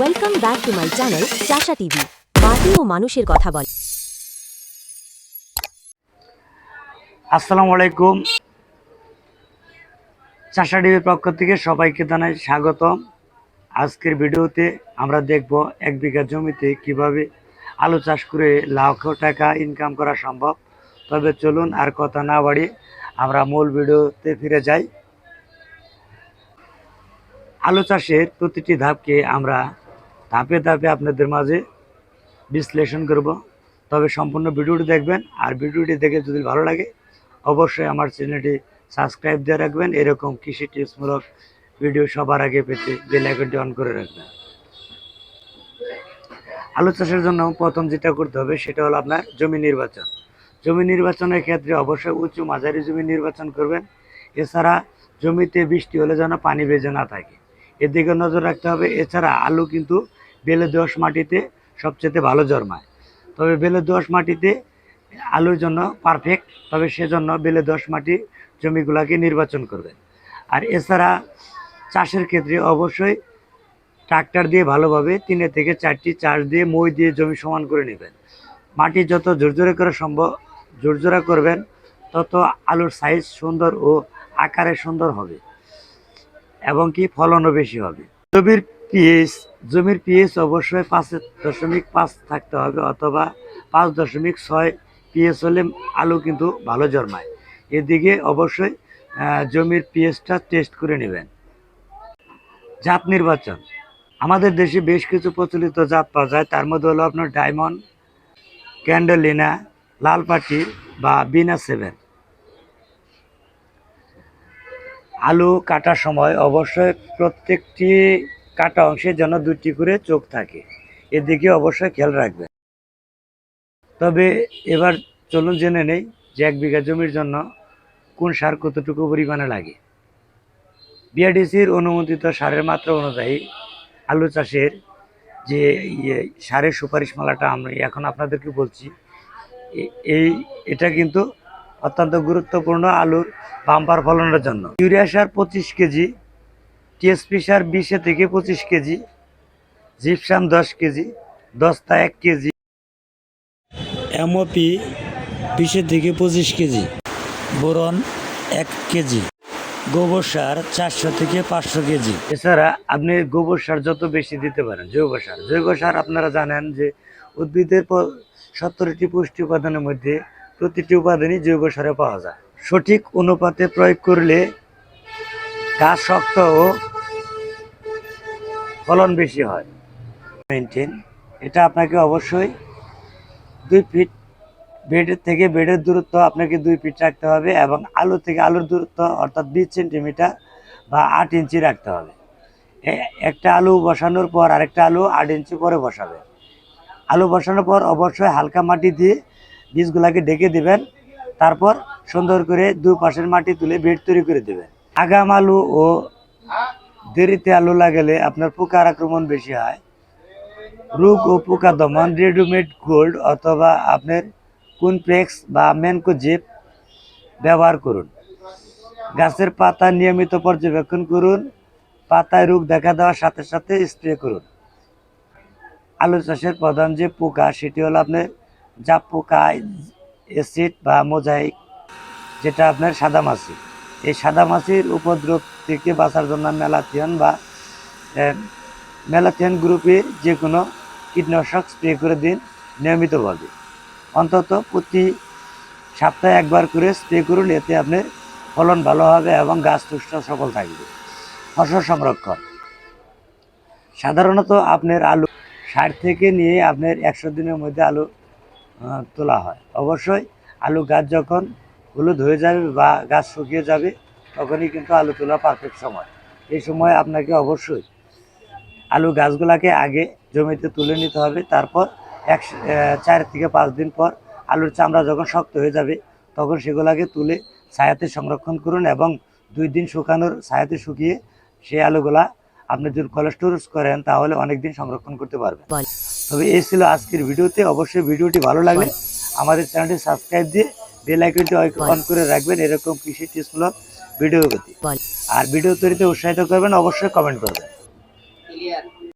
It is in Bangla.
Welcome back to my channel Chasha TV মাটি ও মানুষের কথা বল। আসসালামু আলাইকুম। চাষা টিভির পক্ষ থেকে সবাইকে জানাই স্বাগতম। আজকের ভিডিওতে আমরা দেখব এক বিঘা জমিতে কীভাবে আলু চাষ করে লাখ টাকা ইনকাম করা সম্ভব। তবে চলুন আর কথা না বাড়িয়ে আমরা মূল ভিডিওতে ফিরে যাই। আলু চাষের প্রতিটি ধাপকে আমরা ধাপে ধাপে আপনাদের মাঝে বিশ্লেষণ করব। তবে সম্পূর্ণ ভিডিওটি দেখবেন আর ভিডিওটি দেখে যদি ভালো লাগে, অবশ্যই আমার চ্যানেলটি সাবস্ক্রাইব দিয়ে রাখবেন। এরকম কৃষি টিপসমূলক ভিডিও সবার আগে পেতে বেল অন করে রাখবেন। আলু চাষের জন্য প্রথম যেটা করতে হবে সেটা হলো আপনার জমি নির্বাচন। জমি নির্বাচনের ক্ষেত্রে অবশ্যই উঁচু মাঝারি জমি নির্বাচন করবেন। এছাড়া জমিতে বৃষ্টি হলে যেন পানি বেজে না থাকে। এদিকে নজর রাখতে হবে, এছাড়া আলু কিন্তু বেলে দোআঁশ মাটিতে সবচেয়ে ভালো জন্মায়। তবে বেলে দোআঁশ মাটিতে আলুর জন্য পারফেক্ট তবে সেজন্য বেলে দোআঁশ মাটি জমিগুলোকে নির্বাচন করবেন। আর এছাড়া চাষের ক্ষেত্রে অবশ্যই ট্রাক্টর দিয়ে ভালোভাবে তিনে থেকে চারটি চাষ দিয়ে মই দিয়ে জমি সমান করে নেবেন। মাটি যত জোরজোরে করা সম্ভব জোরজোরা করবেন, তত আলুর সাইজ সুন্দর ও আকারে সুন্দর হবে এবং কি ফলনও বেশি হবে। জমির পিএইচ, জমির পিএইচ অবশ্যই পাঁচ দশমিক পাঁচ থাকতে হবে অথবা পাঁচ দশমিক ছয় পিএইচ হলে আলু কিন্তু ভালো জন্মায়। এদিকে অবশ্যই জমির পিএইচটা টেস্ট করে নেবেন। জাত নির্বাচন। আমাদের দেশে বেশ কিছু প্রচলিত জাত পাওয়া যায়। তার মধ্যে হলো আপনার ডায়মন্ড, ক্যান্ডেলিনা লাল পাটি বা বিনা সেভেন। আলু কাটার সময় অবশ্যই প্রত্যেকটি কাটা অংশে যেন দুটি করে চোখ থাকে। এদিকে অবশ্যই খেয়াল রাখবেন। তবে এবার চলুন জেনে নেই যে এক বিঘা জমির জন্য কোন সার কতটুকু পরিমাণে লাগে। বিআরডিসির অনুমোদিত সারের মাত্রা অনুযায়ী আলু চাষের যে ইয়ে সারের সুপারিশ মালাটা আমি এখন আপনাদেরকে বলছি এই, এটা কিন্তু অত্যন্ত গুরুত্বপূর্ণ আলুর বাম্পার ফলনের জন্য। ইউরিয়া সার পঁচিশ কেজি টিএসপি সার বিশে থেকে পঁচিশ কেজি জিপসাম দশ কেজি দস্তা এক কেজি। এমওপি বিশে থেকে পঁচিশ কেজি বোরন এক কেজি গোবর সার চারশো থেকে পাঁচশো কেজি। এছাড়া আপনি গোবর সার যত বেশি দিতে পারেন জৈব সার। জৈব সার আপনারা জানেন যে উদ্ভিদের সত্তরটি পুষ্টি উপাদানের মধ্যে প্রতিটি উপাদানই জৈব সারে পাওয়া যায়। সঠিক অনুপাতে প্রয়োগ করলে গাছ শক্ত ফলন বেশি হয়। মেনটেন এটা আপনাকে অবশ্যই দুই ফিট বেডের থেকে বেডের দূরত্ব আপনাকে দুই ফিট রাখতে হবে এবং আলু থেকে আলুর দূরত্ব অর্থাৎ বিশ সেন্টিমিটার বা আট ইঞ্চি রাখতে হবে। একটা আলু বসানোর পর আরেকটা আলু আট ইঞ্চি পরে বসাবে। আলু বসানোর পর অবশ্যই হালকা মাটি দিয়ে বীজগুলাকে ডেকে দিবেন। তারপর সুন্দর করে দুই পাশের মাটি তুলে বেড তৈরি করে দেবেন। আগাম আলু ও দেরিতে আলু লাগালে আপনার পোকার আক্রমণ বেশি হয়। রোগ ও পোকা দমন, রেডিমেড গোল্ড অথবা আপনার কুনপ্লেক্স বা ম্যানকোজিপ ব্যবহার করুন। গাছের পাতা নিয়মিত পর্যবেক্ষণ করুন, পাতায় রোগ দেখা দেওয়ার সাথে সাথে স্প্রে করুন। আলু চাষের প্রধান যে পোকা, সেটি হলো আপনার জাপ পোকা অ্যাসিড বা মোজাইক, যেটা আপনার সাদা মাছি। এই সাদা মাছির উপদ্রব থেকে বাঁচার জন্য মেলাথিয়ন বা মেলাথিয়ন গ্রুপের যে কোনো কীটনাশক স্প্রে করে দিন নিয়মিতভাবে। অন্তত প্রতি সপ্তাহে একবার করে স্প্রে করুন, এতে আপনার ফলন ভালো হবে এবং গাছ সুস্থ সফল থাকবে। ফসল সংরক্ষণ। সাধারণত আপনার আলু ষাট থেকে নিয়ে আপনার একশো দিনের মধ্যে আলু তোলা হয়। অবশ্যই আলু গাছ যখন হলুদ হয়ে যাবে বা গাছ শুকিয়ে যাবে তখনই কিন্তু আলু তোলা পারফেক্ট সময়। এই সময় আপনাকে অবশ্যই আলু গাছগুলাকে আগে জমিতে তুলে নিতে হবে তারপর এক চার থেকে পাঁচ দিন পর আলুর চামড়া যখন শক্ত হয়ে যাবে তখন সেগুলাকে তুলে ছায়াতে সংরক্ষণ করুন এবং দুই দিন শুকানোর ছায়াতে শুকিয়ে সেই আলুগুলা আপনি যদি কোলেস্টোরেজ করেন তাহলে অনেক দিন সংরক্ষণ করতে পারবেন। তবে এই ছিল আজকের ভিডিওতে। অবশ্যই ভিডিওটি ভালো লাগলে আমাদের চ্যানেলটি সাবস্ক্রাইব দিয়ে বেল আইকনটি অন করে রাখবেন এরকম কৃষি টিপসমূলক ভিডিও গতি। আর ভিডিও তৈরিতে উৎসাহিত করবেন অবশ্যই কমেন্ট করবেন। ক্লিয়ার